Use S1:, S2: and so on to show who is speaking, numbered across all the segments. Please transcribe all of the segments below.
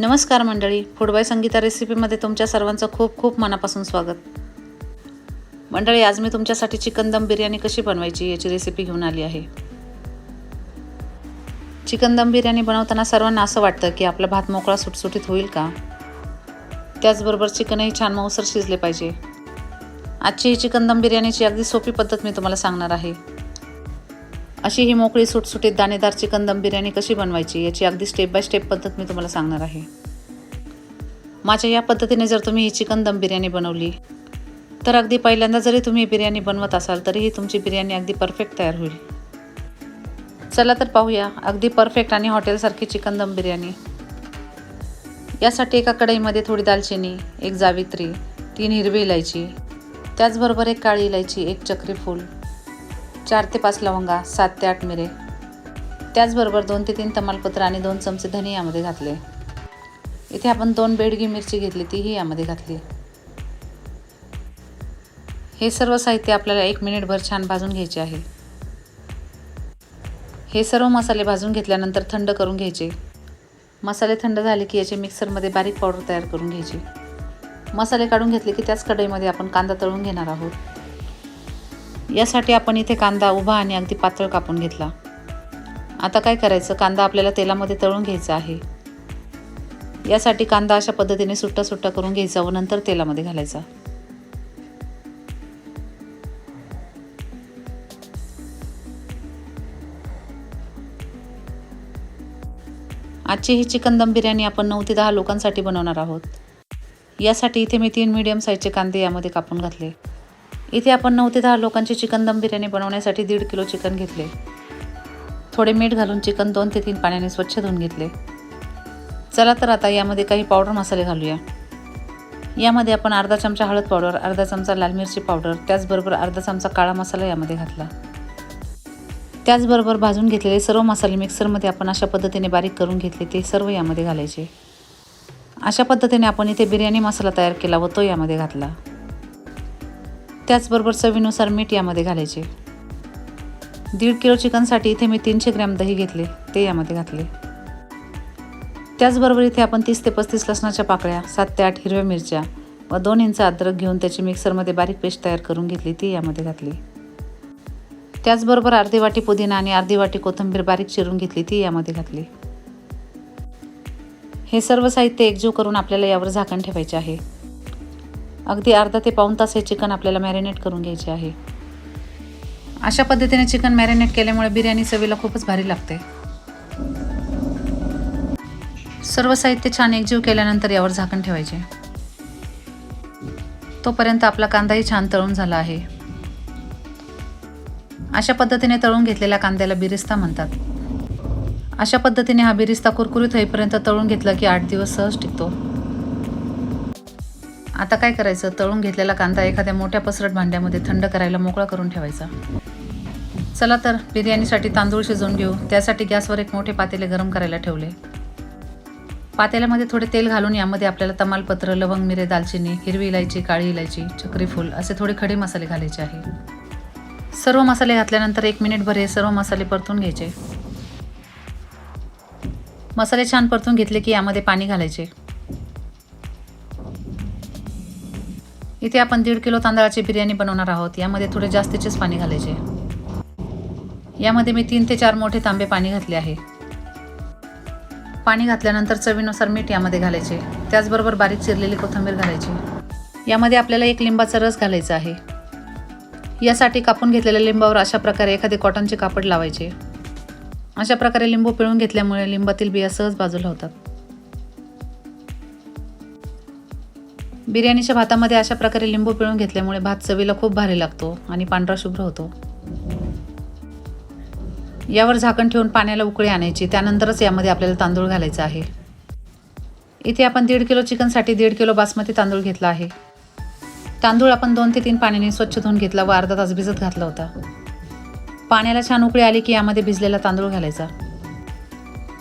S1: नमस्कार मंडळी. Food by Sangeeta रेसिपीमध्ये तुमच्या सर्वांचं खूप खूप मनापासून स्वागत. मंडळी आज मी तुमच्यासाठी चिकन दम बिर्याणी कशी बनवायची याची रेसिपी घेऊन आली आहे. चिकन दम बिर्याणी बनवताना सर्वांना असं वाटतं की आपला भात मोकळा सुटसुटीत होईल का? त्याचबरोबर चिकनही छान मऊसर शिजले पाहिजे. आजची ही चिकन दम बिर्याणीची अगदी सोपी पद्धत मी तुम्हाला सांगणार आहे. अशी ही मोकळी सुटसुटीत दाणेदार चिकन दम बिर्याणी कशी बनवायची याची अगदी स्टेप बाय स्टेप पद्धत मी तुम्हाला सांगणार आहे. माझ्या या पद्धतीने जर तुम्ही ही चिकन दम बिर्याणी बनवली तर अगदी पहिल्यांदा जरी तुम्ही बिर्याणी बनवत असाल तरीही तुमची बिर्याणी अगदी परफेक्ट तयार होईल. चला तर पाहूया अगदी परफेक्ट आणि हॉटेलसारखी चिकन दम बिर्याणी. यासाठी एका कढईमध्ये थोडी दालचिनी एक जावित्री तीन हिरवी इलायची त्याचबरोबर एक काळी इलायची एक चक्री फूल चार ते पाच लवंगा सात ते आठ मिरे. त्याचबरोबर दोन ते तीन तमालपत्र आणि दोन चमचे धने यामध्ये घातले. इथे आपण दोन बेडगी मिरची घेतली तीही यामध्ये घातली. हे सर्व साहित्य आपल्याला एक मिनिटभर छान भाजून घ्यायचे आहे. हे सर्व मसाले भाजून घेतल्यानंतर थंड करून घ्यायचे. मसाले थंड झाले की याचे मिक्सरमध्ये बारीक पावडर तयार करून घ्यायची. मसाले काढून घेतले की त्याच कढईमध्ये आपण कांदा तळून घेणार आहोत. यासाठी आपण इथे कांदा उभा आणि अगदी पातळ कापून घेतला. आता काय करायचं? कांदा आपल्याला तेलामध्ये तळून घ्यायचा आहे. यासाठी कांदा अशा पद्धतीने सुट्टा सुट्टा करून घ्यायचा व नंतर तेलामध्ये घालायचा. आजची ही चिकन दम बिर्याणी आपण नऊ ते दहा लोकांसाठी बनवणार आहोत. यासाठी इथे मी तीन मीडियम साईजचे कांदे यामध्ये कापून घातले. इथे आपण नऊ ते दहा लोकांची चिकन दम बिर्याणी बनवण्यासाठी दीड किलो चिकन घेतले. थोडे मीठ घालून चिकन दोन ते तीन पाण्याने स्वच्छ धुवून घेतले. चला तर आता यामध्ये काही पावडर मसाले घालूया. यामध्ये आपण अर्धा चमचा हळद पावडर अर्धा चमचा लाल मिरची पावडर त्याचबरोबर अर्धा चमचा काळा मसाला यामध्ये घातला. त्याचबरोबर भाजून घेतलेले सर्व मसाले मिक्सरमध्ये आपण अशा पद्धतीने बारीक करून घेतले ते सर्व यामध्ये घालायचे. अशा पद्धतीने आपण इथे बिर्याणी मसाला तयार केला व तो यामध्ये घातला. त्याचबरोबर चवीनुसार मीठ यामध्ये घालायचे. दीड किलो चिकनसाठी इथे मी तीनशे ग्रॅम दही घेतले ते यामध्ये घातले. त्याचबरोबर इथे आपण तीस ते पस्तीस लसणाच्या पाकळ्या सात ते आठ हिरव्या मिरच्या व दोन इंच अद्रक घेऊन त्याची मिक्सरमध्ये बारीक पेस्ट तयार करून घेतली ती यामध्ये घातली. त्याचबरोबर अर्धी वाटी पुदिना आणि अर्धी वाटी कोथिंबीर बारीक चिरून घेतली ती यामध्ये घातली. हे सर्व साहित्य एकजीव करून आपल्याला यावर झाकण ठेवायचे आहे. अगदी अर्धा ते पाऊण तास हे चिकन आपल्याला मॅरिनेट करून घ्यायचे आहे. अशा पद्धतीने चिकन मॅरिनेट केल्यामुळे बिर्याणी चवीला खूपच भारी लागते. सर्व साहित्य छान एकजीव केल्यानंतर यावर झाकण ठेवायचे. तोपर्यंत आपला कांदाही छान तळून झाला आहे. अशा पद्धतीने तळून घेतलेल्या कांद्याला बिरिस्ता म्हणतात. अशा पद्धतीने हा बिरिस्ता कुरकुरीत होईपर्यंत तळून घेतला की आठ दिवस सहज टिकतो. आता काय करायचं? तळून घेतलेला कांदा एखाद्या मोठ्या पसरट भांड्यामध्ये थंड करायला मोकळा करून ठेवायचा. चला तर बिर्याणीसाठी तांदूळ शिजवून घेऊ. त्यासाठी गॅसवर एक मोठे पातेले गरम करायला ठेवले. पातेल्यामध्ये थोडे तेल घालून यामध्ये आपल्याला तमालपत्र लवंग मिरे दालचिनी हिरवी इलायची काळी इलायची चक्रीफूल असे थोडे खडे मसाले घालायचे आहे. सर्व मसाले घातल्यानंतर एक मिनिटभर हे सर्व मसाले परतून घ्यायचे. मसाले छान परतून घेतले की यामध्ये पाणी घालायचे. इथे आपण दीड किलो तांदळाची बिर्याणी बनवणार आहोत. यामध्ये थोडे जास्तीचेच पाणी घालायचे. यामध्ये मी तीन ते चार मोठे तांबे पाणी घातले आहे. पाणी घातल्यानंतर चवीनुसार मीठ यामध्ये घालायचे. त्याचबरोबर बारीक चिरलेली कोथिंबीर घालायची. यामध्ये आपल्याला एक लिंबाचा रस घालायचा आहे. यासाठी कापून घेतलेल्या लिंबावर अशा प्रकारे एखादे कॉटनचे कापड लावायचे. अशा प्रकारे लिंबू पिळून घेतल्यामुळे लिंबातील बिया सहज बाजूला होतात. बिर्याणीच्या भातामध्ये अशा प्रकारे लिंबू पिळून घेतल्यामुळे भात चवीला खूप भारी लागतो आणि पांढरा शुभ्र होतो. यावर झाकण ठेवून पाण्याला उकळी आणायची. त्यानंतरच यामध्ये आपल्याला तांदूळ घालायचा आहे. इथे आपण दीड किलो चिकनसाठी दीड किलो बासमती तांदूळ घेतला आहे. तांदूळ आपण दोन ते तीन पाण्याने स्वच्छ धुवून घेतला व अर्धा तास भिजत घातला होता. पाण्याला छान उकळी आली की यामध्ये भिजलेला तांदूळ घालायचा.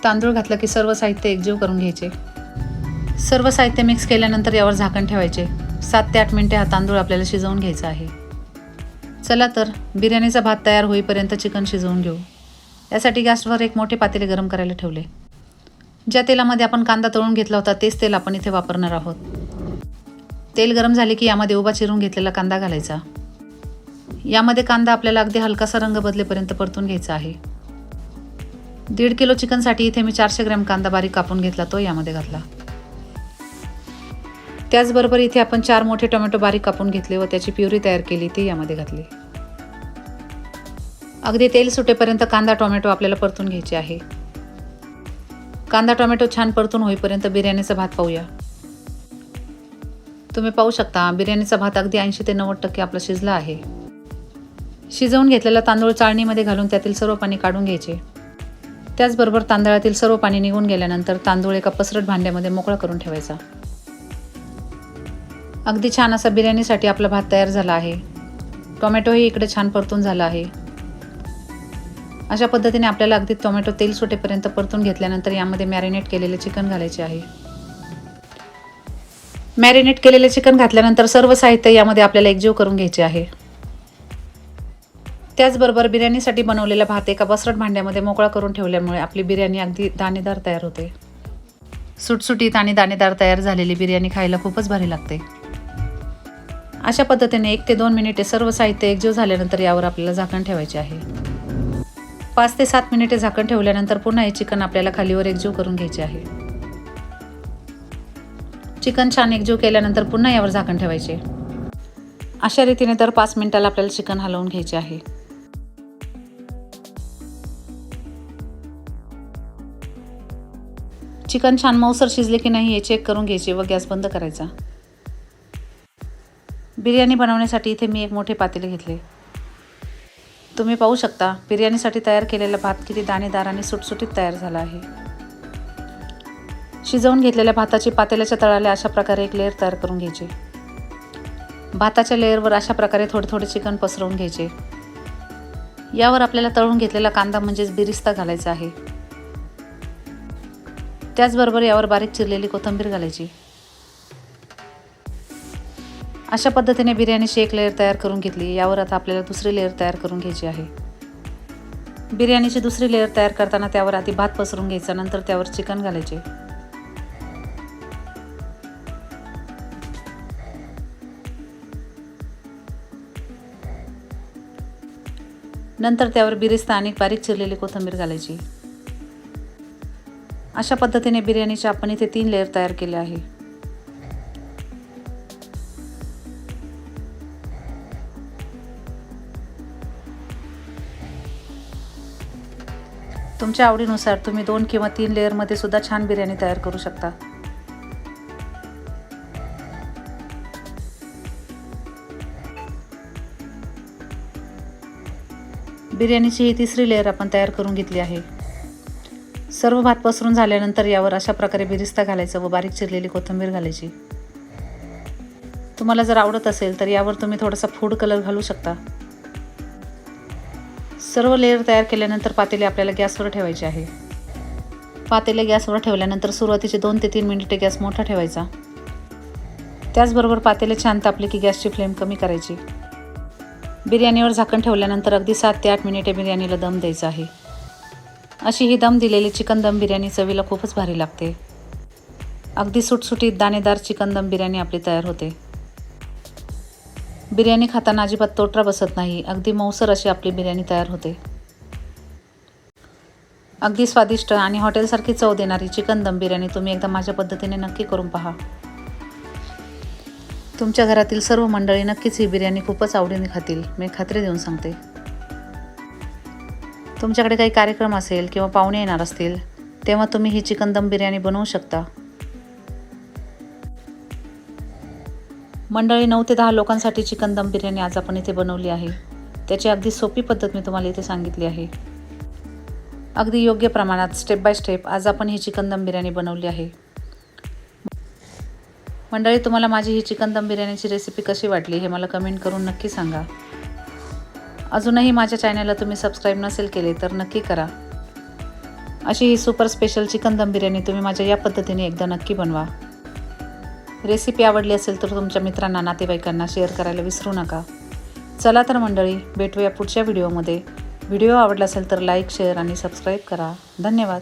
S1: तांदूळ घातला की सर्व साहित्य एकजीव करून घ्यायचे. सर्व साहित्य मिक्स केल्यानंतर यावर झाकण ठेवायचे. सात ते आठ मिनटे हा तांदूळ आपल्याला शिजवून घ्यायचा आहे. चला तर बिर्याणीचा भात तयार होईपर्यंत चिकन शिजवून घेऊ. यासाठी गॅसवर एक मोठे पातेले गरम करायला ठेवले. ज्या तेलामध्ये आपण कांदा तळून घेतला होता तेच तेल आपण इथे वापरणार आहोत. तेल गरम झाले की यामध्ये उभा चिरून घेतलेला कांदा घालायचा. यामध्ये कांदा आपल्याला अगदी हलकासा रंग बदलेपर्यंत परतून घ्यायचा आहे. दीड किलो चिकनसाठी इथे मी चारशे ग्रॅम कांदा बारीक कापून घेतला तो यामध्ये घातला. त्याचबरोबर इथे आपण चार मोठे टोमॅटो बारीक कापून घेतले व त्याची प्युरी तयार केली ती यामध्ये घातली. अगदी तेल सुटेपर्यंत कांदा टोमॅटो आपल्याला परतून घ्यायचे आहे. कांदा टोमॅटो छान परतून होईपर्यंत बिर्याणीचा भात पाहूया. तुम्ही पाहू शकता बिर्याणीचा भात अगदी ऐंशी ते नव्वद टक्के आपला शिजला आहे. शिजवून घेतलेला तांदूळ चाळणीमध्ये घालून त्यातील सर्व पाणी काढून घ्यायचे. त्याचबरोबर तांदळातील सर्व पाणी निघून गेल्यानंतर तांदूळ एका पसरट भांड्यामध्ये मोकळा करून ठेवायचा. अगदी छान असा बिर्याणीसाठी आपला भात तयार झाला आहे. टोमॅटोही इकडे छान परतून झाला आहे. अशा पद्धतीने आपल्याला अगदी टोमॅटो तेल सुटेपर्यंत परतून घेतल्यानंतर यामध्ये मॅरिनेट केलेले चिकन घालायचे आहे. मॅरिनेट केलेले चिकन घातल्यानंतर सर्व साहित्य यामध्ये आपल्याला एकजीव करून घ्यायचे आहे. त्याचबरोबर बिर्याणीसाठी बनवलेला भात एका बसरट भांड्यामध्ये मोकळा करून ठेवल्यामुळे आपली बिर्याणी अगदी दाणेदार तयार होते. सुटसुटीत आणि दाणेदार तयार झालेली बिर्याणी खायला खूपच भारी लागते. अशा पद्धतीने एक ते दोन मिनिटे सर्व साहित्य एकजीव झाल्यानंतर यावर आपल्याला झाकण ठेवायचे आहे. पाच ते सात मिनिटे झाकण ठेवल्यानंतर पुन्हा हे चिकन आपल्याला खालीवर एकजीव करून घ्यायचे आहे. चिकन छान एकजीव केल्यानंतर पुन्हा यावर झाकण ठेवायचे. अशा रीतीने दर पाच मिनिटाला आपल्याला चिकन हलवून घ्यायचे आहे. चिकन छान मऊसर शिजले की नाही हे चेक करून घ्यायचे व गॅस बंद करायचा. बिर्याणी बनवण्यासाठी इथे मी एक मोठे पातेले घेतले. तुम्ही पाहू शकता बिर्याणीसाठी तयार केलेला भात किती दाणेदार आणि सुटसुटीत तयार झाला आहे. शिजवून घेतलेल्या भाताची पातेल्याच्या तळाला अशा प्रकारे एक लेअर तयार करून घ्यायची. भाताच्या लेअरवर अशा प्रकारे थोडे थोडे चिकन पसरवून घ्यायचे. यावर आपल्याला तळून घेतलेला कांदा म्हणजेच बिरिस्ता घालायचा आहे. त्याचबरोबर यावर बारीक चिरलेली कोथिंबीर घालायची. अशा पद्धतीने बिर्याणीची एक लेअर तयार करून घेतली. यावर आता आपल्याला दुसरी लेअर तयार करून घ्यायची आहे. बिर्याणीची दुसरी लेअर तयार करताना त्यावर आधी भात पसरून घ्यायचा. नंतर त्यावर चिकन घालायचे. नंतर त्यावर बिरिस्ता आणि बारीक चिरलेली कोथिंबीर घालायची. अशा पद्धतीने बिर्याणीचे आपण इथे तीन लेअर तयार केले आहे. तुमच्या आवडीनुसार तुम्ही दोन किंवा तीन लेअरमध्ये सुद्धा छान बिर्याणी तयार करू शकता. बिर्याणीची ही तिसरी लेअर आपण तयार करून घेतली आहे. सर्व भात पसरून झाल्यानंतर यावर अशा प्रकारे बिरिस्ता घालायचं व बारीक चिरलेली कोथिंबीर घालायची. तुम्हाला जर आवडत असेल तर यावर तुम्ही थोडासा फूड कलर घालू शकता. सर्व लेअर तयार केल्यानंतर पातेले आपल्याला गॅसवर ठेवायचे आहे. पातेले गॅसवर ठेवल्यानंतर सुरुवातीचे दोन ते तीन मिनिटे गॅस मोठा ठेवायचा. त्याचबरोबर पातेले छान तापले की गॅसची फ्लेम कमी करायची. बिर्याणीवर झाकण ठेवल्यानंतर अगदी सात ते आठ मिनिटे बिर्याणीला दम द्यायचा आहे. अशी ही दम दिलेली चिकन दम बिर्याणी चवीला खूपच भारी लागते. अगदी सुटसुटीत दाणेदार चिकन दम बिर्याणी आपली तयार होते. बिर्याणी खाताना अजिबात तोटरा बसत नाही. अगदी मऊसर अशी आपली बिर्याणी तयार होते. अगदी स्वादिष्ट आणि हॉटेलसारखी चव देणारी चिकन दम बिर्याणी तुम्ही एकदा माझ्या पद्धतीने नक्की करून पहा. तुमच्या घरातील सर्व मंडळी नक्कीच ही बिर्याणी खूपच आवडीने खातील. मी खात्री देऊन सांगते. तुमच्याकडे काही कार्यक्रम असेल किंवा पाहुणे येणार असतील तेव्हा तुम्ही ही चिकन दम बिर्याणी बनवू शकता. मंडळी नऊ ते दहा लोकांसाठी चिकन दम बिर्याणी आज आपण इथे बनवली आहे. त्याची अगदी सोपी पद्धत मी तुम्हाला इथे सांगितली आहे. अगदी योग्य प्रमाणात स्टेप बाय स्टेप आज आपण ही चिकन दम बिर्याणी बनवली आहे. मंडळी तुम्हाला माझी ही चिकन दम बिर्याणीची रेसिपी कशी वाटली हे मला कमेंट करून नक्की सांगा. अजूनही माझ्या चॅनलला तुम्ही सबस्क्राईब नसेल केले तर नक्की करा. अशी ही सुपर स्पेशल चिकन दम बिर्याणी तुम्ही माझ्या या पद्धतीने एकदा नक्की बनवा. रेसिपी आवडली असेल तर तुमच्या मित्रांना नातेवाईकांना शेअर करायला विसरू नका. चला तर मंडळी भेटूया पुढच्या व्हिडिओमध्ये. व्हिडिओ आवडला असेल तर लाईक शेअर आणि सबस्क्राईब करा. धन्यवाद.